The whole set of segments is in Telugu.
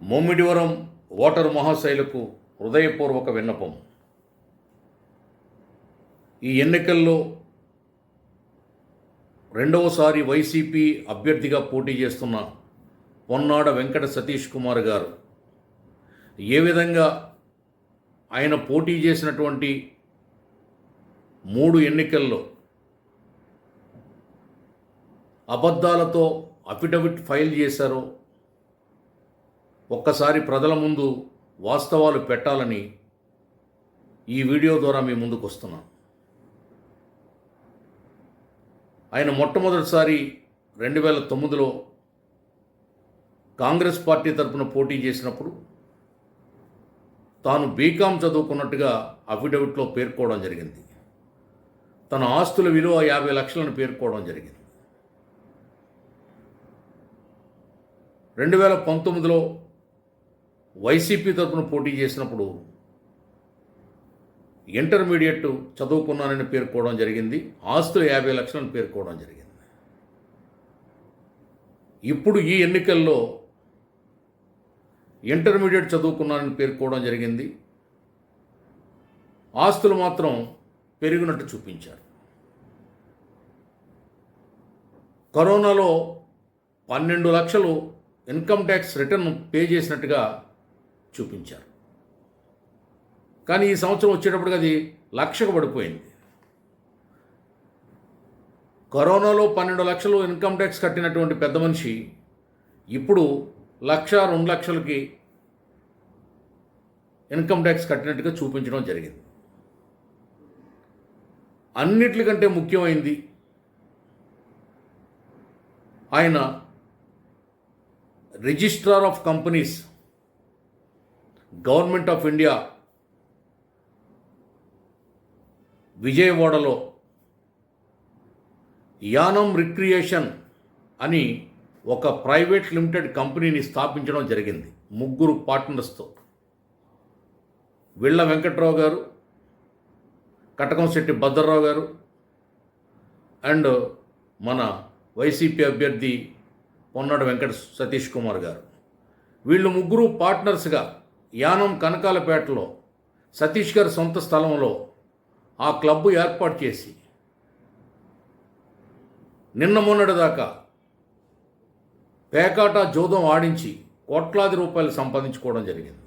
ముమ్మిడివరం ఓటరు మహాశైలకు హృదయపూర్వక విన్నపం. ఈ ఎన్నికల్లో రెండవసారి వైసీపీ అభ్యర్థిగా పోటీ చేస్తున్న పొన్నాడ వెంకట సతీష్ కుమార్ గారు ఏ విధంగా ఆయన పోటీ చేసినటువంటి మూడు ఎన్నికల్లో అబద్ధాలతో అఫిడవిట్ ఫైల్ చేశారో ఒక్కసారి ప్రజల ముందు వాస్తవాలు పెట్టాలని ఈ వీడియో ద్వారా మీ ముందుకు వస్తున్నాను. ఆయన మొట్టమొదటిసారి రెండు వేల తొమ్మిదిలో కాంగ్రెస్ పార్టీ తరపున పోటీ చేసినప్పుడు తాను బీకామ్ చదువుకున్నట్టుగా అఫిడవిట్లో పేర్కోవడం జరిగింది. తన ఆస్తుల విలువ యాభై లక్షలను పేర్కోవడం జరిగింది. రెండు వేల పంతొమ్మిదిలో వైసీపీ తరపున పోటీ చేసినప్పుడు ఇంటర్మీడియట్ చదువుకున్నానని పేర్కోవడం జరిగింది ఆస్తులు యాభై లక్షలను పేర్కోవడం జరిగింది. ఇప్పుడు ఈ ఎన్నికల్లో ఇంటర్మీడియట్ చదువుకున్నానని పేర్కోవడం జరిగింది ఆస్తులు మాత్రం పెరిగినట్టు చూపించారు. కరోనాలో పన్నెండు లక్షలు ఇన్కమ్ ట్యాక్స్ రిటర్న్ పే చేసినట్టుగా చూపించారు. కానీ ఈ సంవత్సరం వచ్చేటప్పటికి అది లక్షకు పడిపోయింది. కరోనాలో పన్నెండు లక్షలు ఇన్కమ్ ట్యాక్స్ కట్టినటువంటి పెద్ద మనిషి ఇప్పుడు లక్ష రెండు లక్షలకి ఇన్కమ్ ట్యాక్స్ కట్టినట్టుగా చూపించడం జరిగింది. అన్నిటికంటే ముఖ్యమైంది ఆయన registrar of companies government of India విజయవాడలో యానం రిక్రియేషన్ అని ఒక ప్రైవేట్ లిమిటెడ్ కంపెనీని స్థాపించడం జరిగింది. ముగ్గురు పార్ట్నర్స్తో. విళ్ళ వెంకట్రావు గారు కటకంశెట్టి భద్రరావు గారు అండ్ మన వైసీపీ అభ్యర్థి పొన్నాడు వెంకట సతీష్ కుమార్ గారు. వీళ్ళు ముగ్గురు పార్ట్నర్స్గా యానం కనకాలపేటలో సతీష్ గారి సొంత స్థలంలో ఆ క్లబ్ ఏర్పాటు చేసి నిన్న మొన్నటి దాకా పేకాట జోదం ఆడించి కోట్లాది రూపాయలు సంపాదించుకోవడం జరిగింది.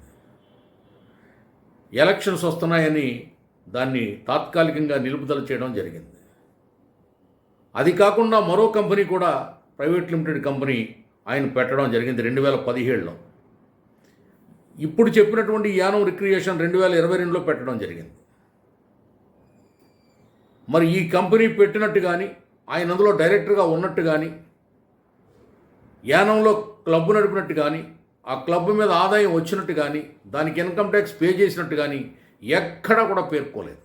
ఎలక్షన్స్ వస్తున్నాయని దాన్ని తాత్కాలికంగా నిలుపుదల చేయడం జరిగింది. అది కాకుండా మరో కంపెనీ కూడా ప్రైవేట్ లిమిటెడ్ కంపెనీ ఆయన పెట్టడం జరిగింది రెండు వేల పదిహేడులో. ఇప్పుడు చెప్పినటువంటి యానం రిక్రియేషన్ రెండు వేల ఇరవై రెండులో పెట్టడం జరిగింది. మరి ఈ కంపెనీ పెట్టినట్టు కానీ ఆయన అందులో డైరెక్టర్గా ఉన్నట్టు కానీ యానంలో క్లబ్ నడిపినట్టు కానీ ఆ క్లబ్ మీద ఆదాయం వచ్చినట్టు కానీ దానికి ఇన్కమ్ ట్యాక్స్ పే చేసినట్టు కానీ ఎక్కడా కూడా పేర్కోలేదు.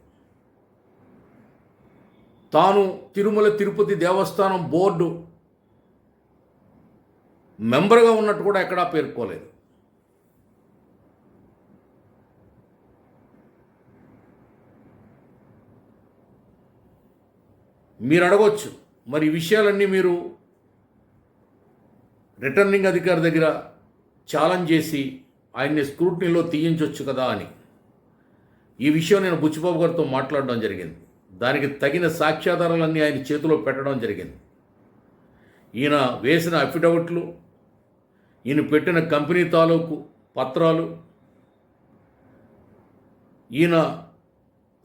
తాను తిరుమల తిరుపతి దేవస్థానం బోర్డు మెంబర్గా ఉన్నట్టు కూడా ఎక్కడా పేర్కోలేదు. మీరు అడగవచ్చు మరి ఈ విషయాలన్నీ మీరు రిటర్నింగ్ అధికారి దగ్గర ఛాలెంజ్ చేసి ఆయన్ని స్క్రూటినీలో తీయించవచ్చు కదా అని. ఈ విషయం నేను బుచ్చిబాబు గారితో మాట్లాడడం జరిగింది. దానికి తగిన సాక్ష్యాధారాలన్నీ ఆయన చేతిలో పెట్టడం జరిగింది. ఈయన వేసిన అఫిడవిట్లు ఈయన పెట్టిన కంపెనీ తాలూకు పత్రాలు ఈయన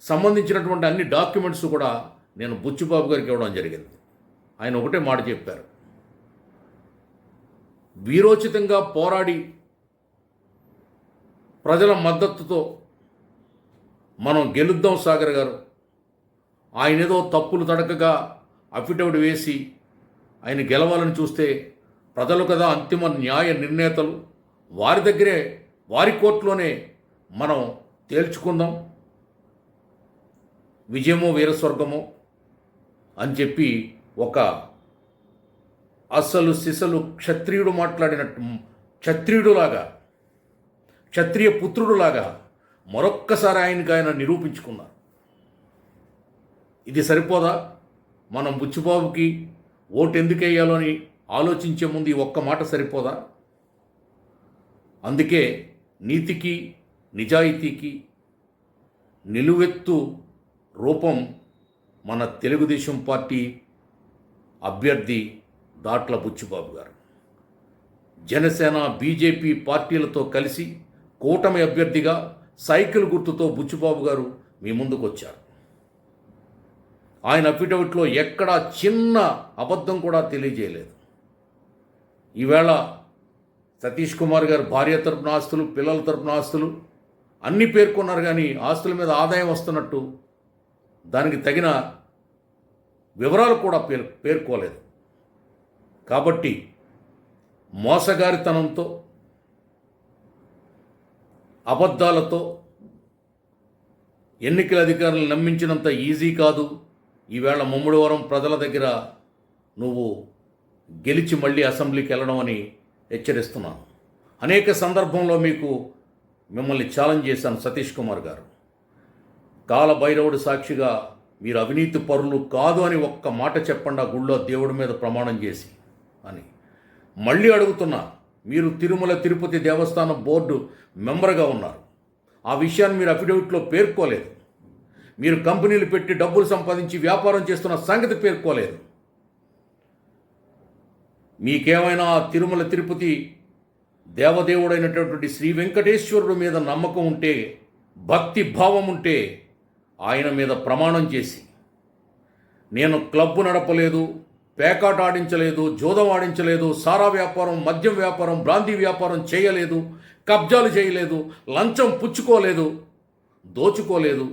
సంబంధించినటువంటి అన్ని డాక్యుమెంట్స్ కూడా నేను బుచ్చిబాబు గారికి ఇవ్వడం జరిగింది. ఆయన ఒకటే మాట చెప్పారు. వీరోచితంగా పోరాడి ప్రజల మద్దతుతో మనం గెలుద్దాం సాగర్ గారు. ఆయన ఏదో తప్పులు తడకగా అఫిడవిట్ వేసి ఆయన గెలవాలని చూస్తే ప్రజలు కదా అంతిమ న్యాయ నిర్ణేతలు. వారి దగ్గరే వారి కోర్టులోనే మనం తేల్చుకుందాం. విజయమో వీరస్వర్గమో అని చెప్పి ఒక అసలు సిసలు క్షత్రియుడు మాట్లాడినట్టు క్షత్రియుడులాగా క్షత్రియ పుత్రుడులాగా మరొక్కసారి ఆయనకి ఆయన నిరూపించుకున్నారు. ఇది సరిపోదా? మనం బుచ్చిబాబుకి ఓటు ఎందుకు వేయాలో అని ఆలోచించే ముందు ఈ ఒక్క మాట సరిపోదా? అందుకే నీతికి నిజాయితీకి నిలువెత్తు రూపం మన తెలుగుదేశం పార్టీ అభ్యర్థి దాట్ల బుచ్చిబాబు గారు. జనసేన బీజేపీ పార్టీలతో కలిసి కూటమి అభ్యర్థిగా సైకిల్ గుర్తుతో బుచ్చిబాబు గారు మీ ముందుకు వచ్చారు ఆయన అఫిడవిట్లో ఎక్కడా చిన్న అబద్ధం కూడా తెలియజేయలేదు. ఈవేళ సతీష్ కుమార్ గారు భార్య తరపున ఆస్తులు పిల్లల తరపున ఆస్తులు అన్నీ పేర్కొన్నారు కానీ ఆస్తుల మీద ఆదాయం వస్తున్నట్టు దానికి తగిన వివరాలు కూడా పేర్ పేర్కోలేదు. కాబట్టి మోసగారితనంతో అబద్ధాలతో ఎన్నికల అధికారులు నమ్మించినంత ఈజీ కాదు. ఈవేళ ముమ్మడివరం ప్రజల దగ్గర నువ్వు గెలిచి మళ్ళీ అసెంబ్లీకి వెళ్ళడం అని హెచ్చరిస్తున్నాను. అనేక సందర్భంలో మీకు మిమ్మల్ని ఛాలెంజ్ చేశాను సతీష్ కుమార్ గారు. కాలభైరవుడు సాక్షిగా మీరు అవినీతి పరులు కాదు అని ఒక్క మాట చెప్పండి ఆ గుళ్ళో దేవుడి మీద ప్రమాణం చేసి అని. మళ్ళీ అడుగుతున్నా మీరు తిరుమల తిరుపతి దేవస్థానం బోర్డు మెంబర్గా ఉన్నారు. ఆ విషయాన్ని మీరు అఫిడవిట్లో పేర్కోలేదు. మీరు కంపెనీలు పెట్టి డబ్బులు సంపాదించి వ్యాపారం చేస్తున్న సంగతి పేర్కోలేదు. మీకేమైనా తిరుమల తిరుపతి దేవదేవుడైనటువంటి శ్రీ వెంకటేశ్వరుడు మీద నమ్మకం ఉంటే భక్తి భావం ఉంటే ఆయన మీద ప్రమాణం చేసి నేను క్లబ్ నడపలేదు పేకాట ఆడించలేదు జోదం ఆడించలేదు సారా వ్యాపారం మద్యం వ్యాపారం బ్రాందీ వ్యాపారం చేయలేదు కబ్జాలు చేయలేదు లంచం పుచ్చుకోలేదు దోచుకోలేదు.